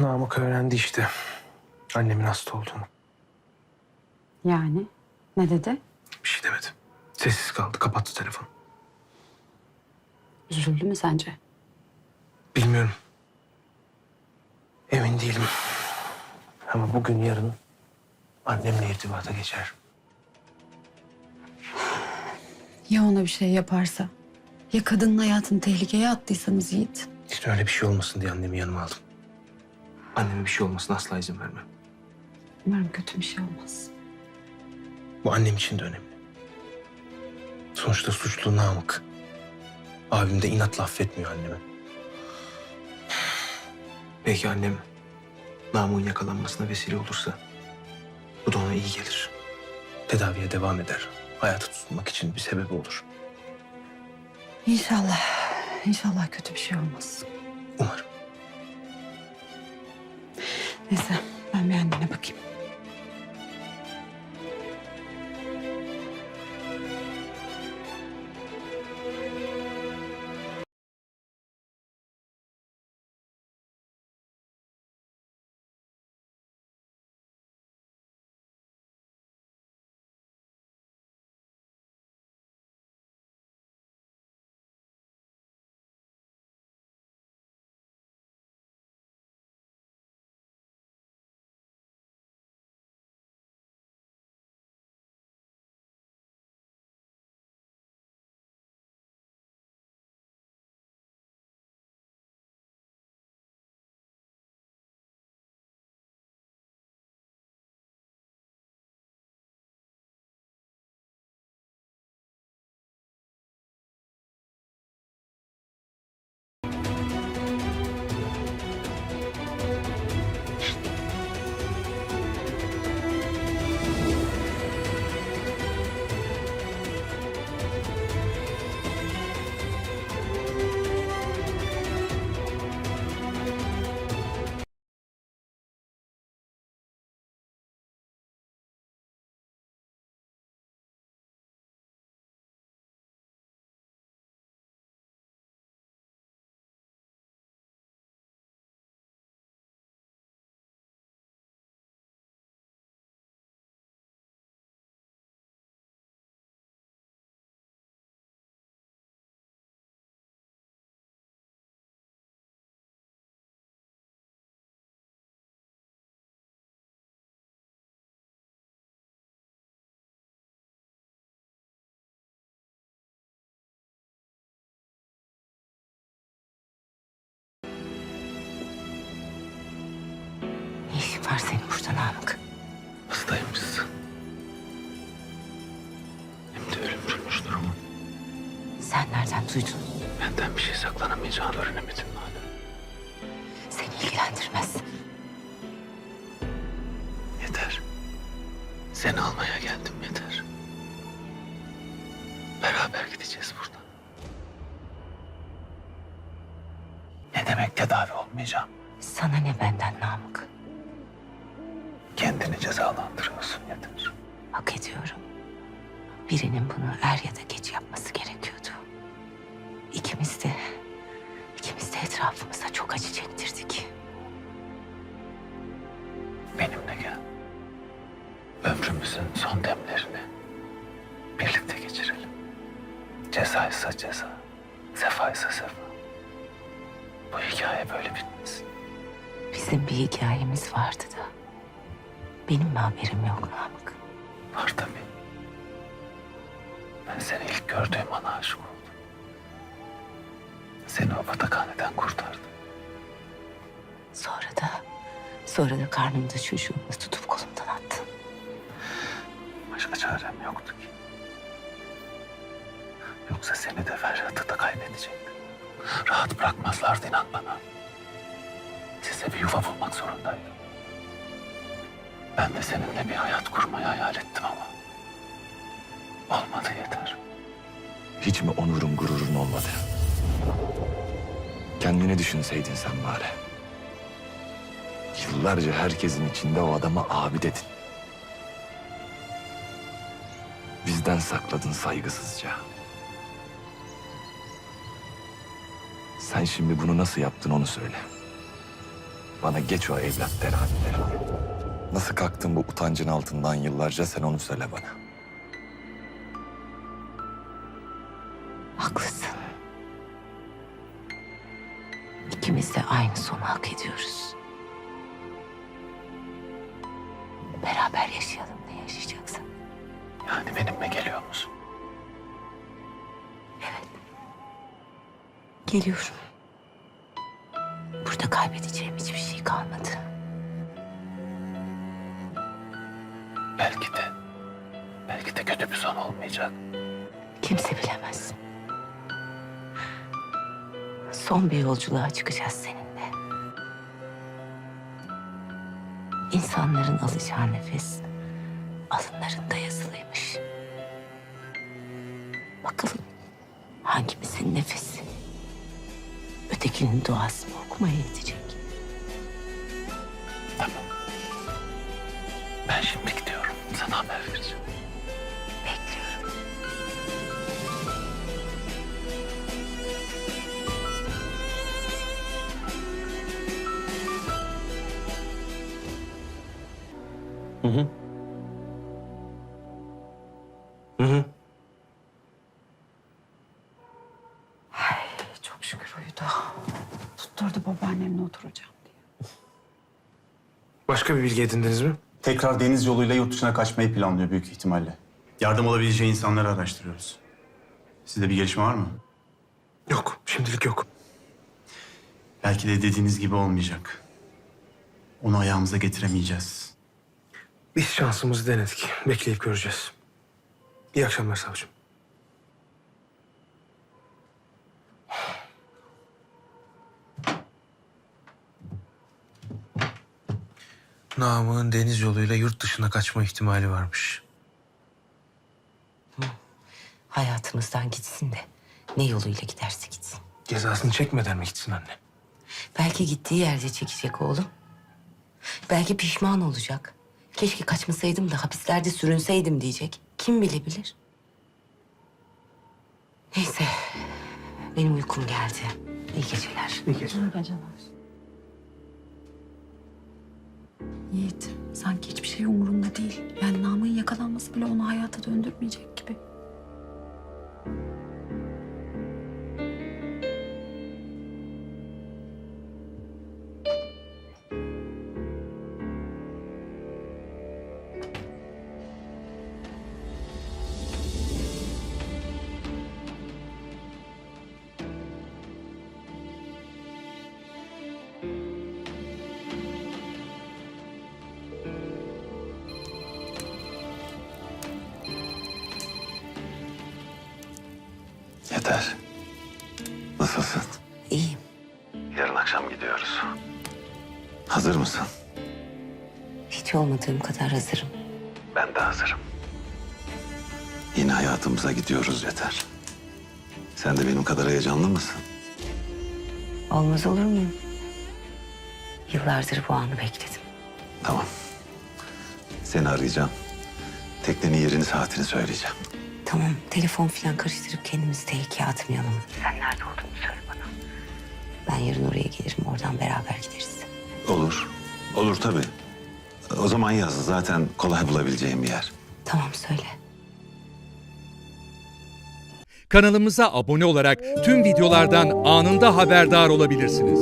Namık öğrendi işte. Annemin hasta olduğunu. Yani ne dedi? Bir şey demedi. Sessiz kaldı. Kapattı telefonu. Üzüldü mü sence? Bilmiyorum. Emin değilim. Ama bugün yarın annemle irtibata geçer. Ya ona bir şey yaparsa? Ya kadının hayatını tehlikeye attıysanız Yiğit? İşte öyle bir şey olmasın diye annemi yanıma aldım. Anneme bir şey olmasına asla izin vermem. Umarım kötü bir şey olmaz. Bu annem için de önemli. Sonuçta suçlu Namık. Abim de inatla affetmiyor annemi. Belki annem Namık'ın yakalanmasına vesile olursa bu da ona iyi gelir. Tedaviye devam eder. Hayata tutunmak için bir sebebi olur. İnşallah. İnşallah kötü bir şey olmaz. Umarım. Neyse ben bir annene bakayım. Var senin burada Namık? Hastaymışsın. Hem de ölümcülmüş durumun. Sen nereden duydun? Benden bir şey saklanamayacağını öğrenemedim hala. Seni ilgilendirmez. Yeter. Seni almaya geldim yeter. Beraber gideceğiz buradan. Ne demek tedavi olmayacağım? Sana ne benden Namık? Kendini cezalandırıyorsun yeter. Hak ediyorum. Birinin bunu er ya da geç yapması gerekiyordu. İkimiz de, ikimiz de etrafımıza çok acı çektirdik. Benimle gel. Ömrümüzün son demlerini birlikte geçirelim. Cezaysa ceza, sefaysa sefa. Bu hikaye böyle bitmesin. Bizim bir hikayemiz vardı da. Benim mi haberim yok Namık? Var tabii. Ben seni ilk gördüğüm an aşık oldum. Seni o batakhaneden kurtardım. Sonra da, sonra da karnımda çocuğumu tutup kolumdan attın. Başka çarem yoktu ki. Yoksa seni de Ferhat'ı da kaybedecektim. Rahat bırakmazlardı inan bana. Size bir yuva bulmak zorundaydım. Ben de seninle bir hayat kurmayı hayal ettim ama... Olmadı yeter. Hiç mi onurun gururun olmadı? Kendini düşünseydin sen bari. Yıllarca herkesin içinde o adama abi dedin. Bizden sakladın saygısızca. Sen şimdi bunu nasıl yaptın onu söyle. Bana geç o evlat teranileri. Nasıl kalktın bu utancın altından yıllarca sen onu söyle bana. Haklısın. İkimiz de aynı sonu hak ediyoruz. Beraber yaşayalım ne yaşayacaksın? Yani benimle geliyor musun? Geliyorum. Burada kaybedeceğim hiçbir şey kalmadı. Belki de kötü bir son olmayacak. Kimse bilemez. Son bir yolculuğa çıkacağız seninle. İnsanların alacağı nefes alınlarında yazılıymış. Bakalım hangimizin nefesi ötekinin duasını okumaya yetecek. Tamam. Ben şimdi gidiyorum. Sana haber vereceğim. Çok şükür uyudu. Tutturdu babaannemle oturacağım diye. Başka bir bilgi edindiniz mi? Tekrar deniz yoluyla yurt dışına kaçmayı planlıyor büyük ihtimalle. Yardım olabileceği insanları araştırıyoruz. Sizde bir gelişme var mı? Yok, şimdilik yok. Belki de dediğiniz gibi olmayacak. Onu ayağımıza getiremeyeceğiz. Biz şansımızı denedik. Bekleyip göreceğiz. İyi akşamlar savcım. Namık'ın deniz yoluyla yurt dışına kaçma ihtimali varmış. Hayatımızdan gitsin de ne yoluyla giderse gitsin. Cezasını çekmeden mi gitsin anne? Belki gittiği yerde çekecek oğlum. Belki pişman olacak. Keşke kaçmasaydım da hapislerde sürünseydim diyecek. Kim bilebilir? Neyse. Benim uykum geldi. İyi geceler. İyi geceler. İyi geceler. Yiğit, sanki hiçbir şey umurunda değil. Yani Namık'ın yakalanması bile onu hayata döndürmeyecek Yeter. Nasılsın? İyiyim. Yarın akşam gidiyoruz. Hazır mısın? Hiç olmadığım kadar hazırım. Ben de hazırım. Yine hayatımıza gidiyoruz yeter. Sen de benim kadar heyecanlı mısın? Olmaz olur muyum? Yıllardır bu anı bekledim. Tamam. Seni arayacağım. Teknenin yerini saatini söyleyeceğim. Tamam, telefon falan karıştırıp kendimizi tehlikeye atmayalım. Sen nerede olduğunu söyle bana. Ben yarın oraya gelirim, oradan beraber gideriz. Olur. Olur tabii. O zaman yaz. Zaten kolay bulabileceğim bir yer. Tamam, söyle. Kanalımıza abone olarak tüm videolardan anında haberdar olabilirsiniz.